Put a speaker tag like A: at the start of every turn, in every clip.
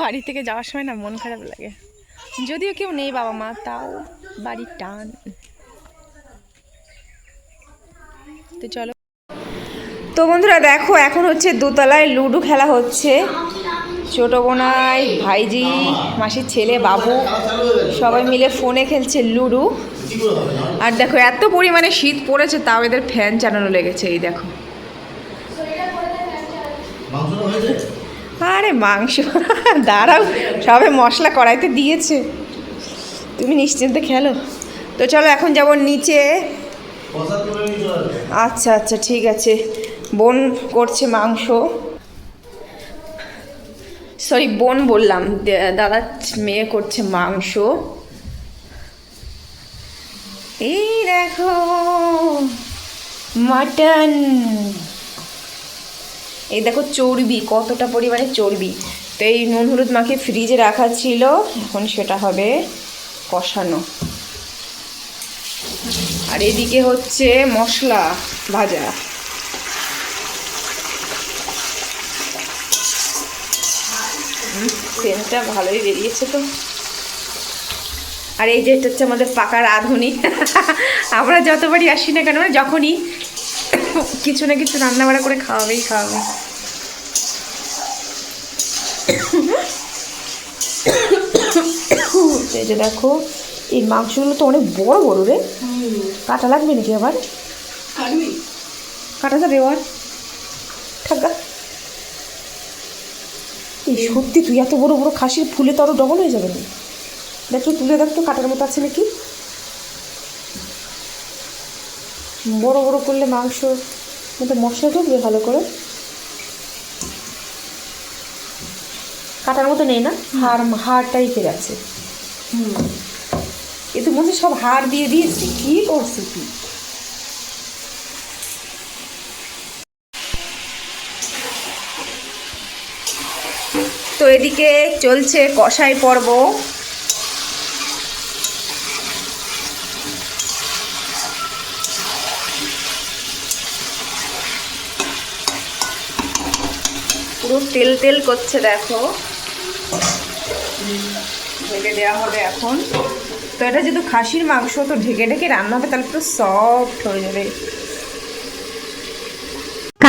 A: বাড়ি থেকে যাওয়ার সময় না মন খারাপ লাগে। যদিও কেউ নেই বাবা মা, তাও বাড়ির টান। তো চলো। তো বন্ধুরা দেখো, এখন হচ্ছে দোতলায় লুডো খেলা হচ্ছে। ছোট বোনাই ভাইজি, মাসির ছেলে, বাবু, সবাই মিলে ফোনে খেলছে লুডো। আর দেখো, এত পরিমাণে শীত পড়েছে, তাও এদের ফ্যান চালানো লেগেছে, এই দেখো
B: মাংসটা হয়েছে
A: আরে মাংস। দাঁড়াও, সবে মশলা কড়াইতে দিয়েছে। তুমি নিশ্চিন্তে খেলো। তো চলো এখন যাব নিচে। আচ্ছা আচ্ছা ঠিক আছে। বোন করছে মাংস। সরি, বোন বললাম দাদা মেয়ে করছে মাংস। এই দেখো, মাটন। এই দেখো চর্বি, কতটা পরিমাণে চর্বি। তো এই নুন হলুদ মাখিয়ে ফ্রিজে রাখা ছিল, এখন সেটা হবে কষানো। আর এদিকে হচ্ছে মশলা ভাজা। সেন্টটা ভালোই বেরিয়েছে তো। আর এই যে হচ্ছে আমাদের পাকা রাঁধুনি আমরা যতবারই আসি না কেন মানে যখনই কিছু না কিছু রান্না বাড়া করে খাওয়াবেই খাওয়াবে। এই যে দেখো এই মাংসগুলো তো অনেক বড় বড় রে। কাটা লাগবে নাকি আবার? কাটা যাবে এবার ঠাক্কা এই সত্যি তুই এত বড় বড় খাসির ফুলে তো আরও ডবল হয়ে যাবে না দেখ তুলে দেখ তো কাটার মতো আছে নাকি। বড় বড় করলে মাংস মধ্যে মশলা ঢুকবে ভালো করে। কাটার মতো নেই না? হাড় হাড় টাইপের আছে। এতে মধ্যে সব হাড় দিয়ে দিয়েছি কি করছি তুই তো এদিকে চলছে কষাই পর্ব। পুরো তেল তেল করছে, দেখো। ঢেকে দেওয়া হবে এখন। তো এটা যেহেতু খাসির মাংস, তো ঢেকে ঢেকে রান্না হবে, তাহলে পুরো সফট হয়ে যাবে।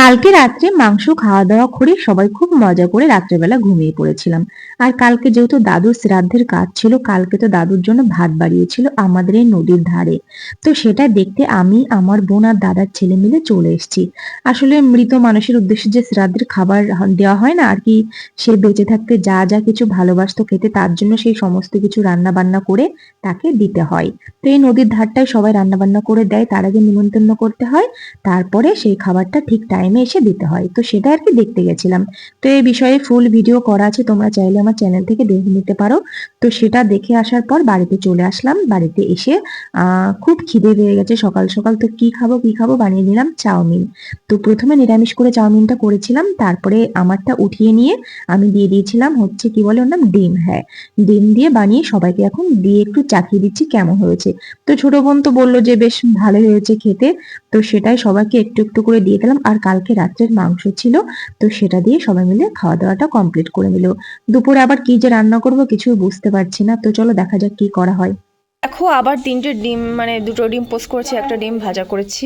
C: কালকে রাত্রে মাংস খাওয়া দাওয়া করে সবাই খুব মজা করে রাত্রেবেলা ঘুমিয়ে পড়েছিলাম। আর কালকে যেহেতু দাদুর শ্রাদ্ধের কাজ ছিল, কালকে তো দাদুর জন্য ভাত বাড়িয়েছিল আমাদের এই নদীর ধারে। তো সেটা দেখতে আমি, আমার বোন আর দাদার ছেলে মিলে চলে এসেছি। আসলে মৃত মানুষের উদ্দেশ্যে যে শ্রাদ্ধের খাবার দেওয়া হয় না, আর কি সে বেঁচে থাকতে যা যা কিছু ভালোবাসতো খেতে, তার জন্য সেই সমস্ত কিছু রান্না বান্না করে তাকে দিতে হয়। তো এই নদীর ধারটায় সবাই রান্না বান্না করে দেয়, তার আগে নিমন্ত্রণ করতে হয়, তারপরে সেই খাবারটা ঠিক টাইমে এসে দিতে হয়। তো সেটা আর কি দেখতে গেছিলাম। তো এই বিষয়ে ফুল ভিডিও করা আছে, তোমরা চাইলে আমার চ্যানেল থেকে দেখে নিতে পারো। তো সেটা দেখে আসার পর বাড়িতে চলে আসলাম। বাড়িতে এসে খুব খিদে পেয়ে গেছে। সকাল সকাল তো কি খাব কি খাব বানিয়ে দিলাম চাউমিন। তো প্রথমে নিরামিষ করে চাউমিনটা করেছিলাম। তারপরে আমারটা উঠিয়ে নিয়ে আমি দিয়ে দিয়েছিলাম হচ্ছে কি বলে ওর নাম? ডিম হ্যাঁ। ডিম দিয়ে বানিয়ে সবাইকে এখন দিয়ে একটু চাকিয়ে দিচ্ছি কেমন হয়েছে। তো ছোট বোন তো বলল যে, বেশ ভালো হয়েছে খেতে। তো সেটাই সবাইকে একটু একটু করে দিয়ে দিলাম। আর কালকে রাত্রের মাংস ছিল তো সেটা দিয়ে সবাই মিলে খাওয়া দাওয়াটা কমপ্লিট করে নিল। দুপুরে আবার কি যে রান্না করব কিছু বুঝতে পারছি না তো চলো দেখা যাক কি করা হয়।
A: দেখো আবার তিনটে ডিম মানে দুটো ডিম পোস্ট করেছি একটা ডিম ভাজা করেছি।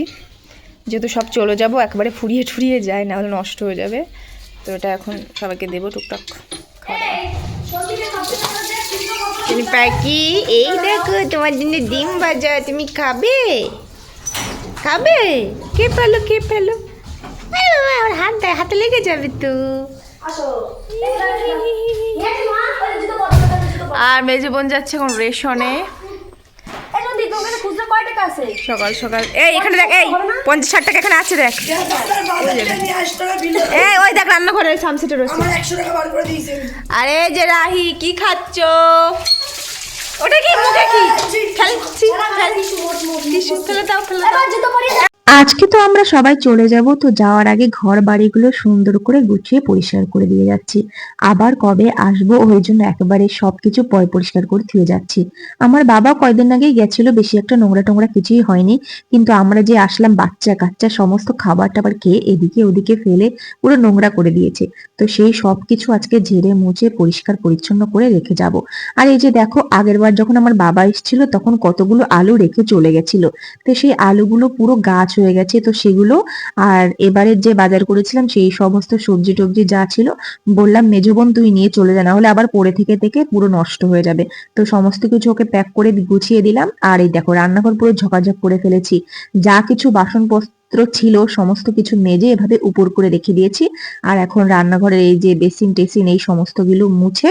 A: যেহেতু সব চলে যাব একবারে ফুরিয়ে ঠুরিয়ে যায় না হলে নষ্ট হয়ে যাবে। তো এটা এখন সবাইকে দেবো টুকটাক খাওয়া তুমি পাখি এই দেখো তোমার জন্য ডিম ভাজা তুমি খাবে? খাবে? কে পেল কে পেল? আমার হাত দেয় হাতে লেগে যাবে তো আর মেজে বোন যাচ্ছে এখন রেশনে সকাল সকাল এই এখানে দেখ এই পঞ্চাশ ষাট টাকা এখানে আছে দেখ এই ওই দেখ রান্নাঘরে সামসিটে রয়েছে আরে যে রাহি কি খাচ্ছ ওটা কি মুখে কি খেলছি দাও ফেলে দাও
C: আজকে তো আমরা সবাই চলে যাব, তো যাওয়ার আগে ঘর বাড়িগুলো সুন্দর করে গুছিয়ে পরিষ্কার করে দিয়ে যাচ্ছি। আবার কবে আসব ওই জন্য একেবারে সবকিছু পয় পরিষ্কার করে ধুয়ে যাচ্ছি। আমার বাবা কয়দিন আগেই গেছিল, বেশি একটা নোংরা টোংরা কিছুই হয়নি। কিন্তু আমরা যে আসলাম বাচ্চা কাচ্চা, সমস্ত খাবার টাবার খেয়ে এদিকে ওদিকে ফেলে পুরো নোংরা করে দিয়েছে। তো সেই সবকিছু আজকে ঝেড়ে মুছে পরিষ্কার পরিচ্ছন্ন করে রেখে যাব। আর এই যে দেখো, আগের বার যখন আমার বাবা এসেছিল, তখন কতগুলো আলু রেখে চলে গেছিল। তো সেই আলুগুলো পুরো গাছ হয়ে গেছে তো সেগুলো। আর এবারের যে বাজার করেছিলাম সেই সমস্ত সবজি টবজি যা ছিল, বললাম মেজবন তুই নিয়ে চলে যা না হলে আবার পরে থেকে থেকে পুরো নষ্ট হয়ে যাবে। তো সমস্ত কিছু ওকে প্যাক করে গুছিয়ে দিলাম। আর এই দেখো, রান্নাঘর পুরো ঝকাঝক করে ফেলেছি। যা কিছু বাসনপত্র ছিল, সমস্ত কিছু মেজে এভাবে উপর করে রেখে দিয়েছি। আর এখন রান্নাঘরের এই যে বেসিন টেসিন, এই সমস্তগুলো মুছে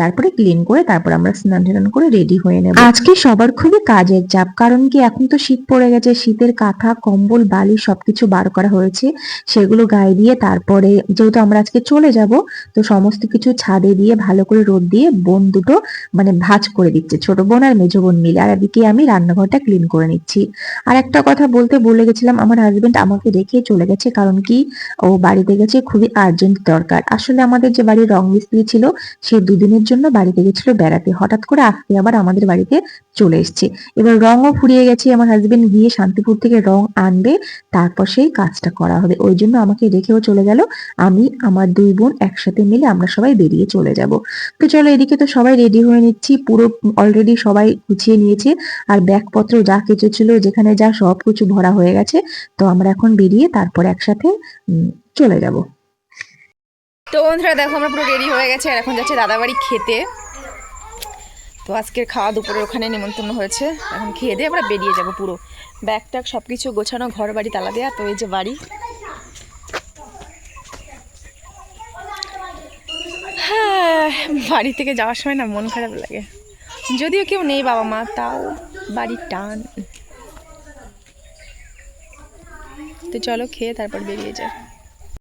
C: তারপরে ক্লিন করে তারপর আমরা স্নান টান করে রেডি হয়ে নেব। আজকে সবার খুবই কাজের চাপ, কারণ কি এখন তো শীত পড়ে গেছে, শীতের কাঁথা, কম্বল, বালি সবকিছু বার করা হয়েছে। সেগুলো গায়ে দিয়ে তারপরে যেহেতু আমরা আজকে চলে যাব, তো সমস্ত কিছু ছাদে দিয়ে ভালো করে রোদ দিয়ে বোন দুটো মানে ভাঁজ করে দিচ্ছে, ছোট বোন আর মেজো বোন মিলে। আর এদিকে আমি রান্নাঘরটা ক্লিন করে নিচ্ছি। আর একটা কথা বলতে বলে গেছিলাম, আমার হাজবেন্ড আমাকে রেখে চলে গেছে, কারণ কি? ও বাড়িতে গেছে, খুবই আর্জেন্ট দরকার। আসলে আমাদের যে বাড়ির রং মিস্ত্রি ছিল, সে দুদিনের জন্য বাড়িতে গেছিল বেড়াতে। হঠাৎ করে আজকে আবার আমাদের বাড়িতে চলে এসেছে। এবার রঙও ফুরিয়ে গেছে, আমার হাজবেন্ড গিয়ে শান্তিপুর থেকে রং আনবে, তারপর সেই কাজটা করা হবে। ওই জন্য আমাকে রেখেও চলে গেল। আমি, আমার দুই বোন একসাথে মিলে আমরা সবাই বেরিয়ে চলে যাব। তো চলো এদিকে তো সবাই রেডি হয়ে নিচ্ছি, পুরো অলরেডি সবাই গুছিয়ে নিয়েছে। আর ব্যাগপত্র যা কিছু ছিল, যেখানে যা সব কিছু ভরা হয়ে গেছে আমরা এখন বেরিয়ে তারপর একসাথে চলে যাব।
A: তো বন্ধুরা, দেখো আমরা পুরো রেডি হয়ে গেছে, আর এখন যাচ্ছে দাদাবাড়ি খেতে। তো আজকের খাওয়া দুপুরে ওখানে নিমন্ত্রণ হয়েছে। এখন খেয়ে দিয়ে আমরা বেরিয়ে যাব পুরো। ব্যাগ ট্যাগ সব কিছু গোছানো, ঘর বাড়ি তালা দেওয়া তো এই যে বাড়ি। হ্যাঁ বাড়ি থেকে যাওয়ার সময় না মন খারাপ লাগে। যদিও কেউ নেই বাবা মা, তাও বাড়ির টান। তো চলো খেয়ে তারপর বেরিয়ে যায়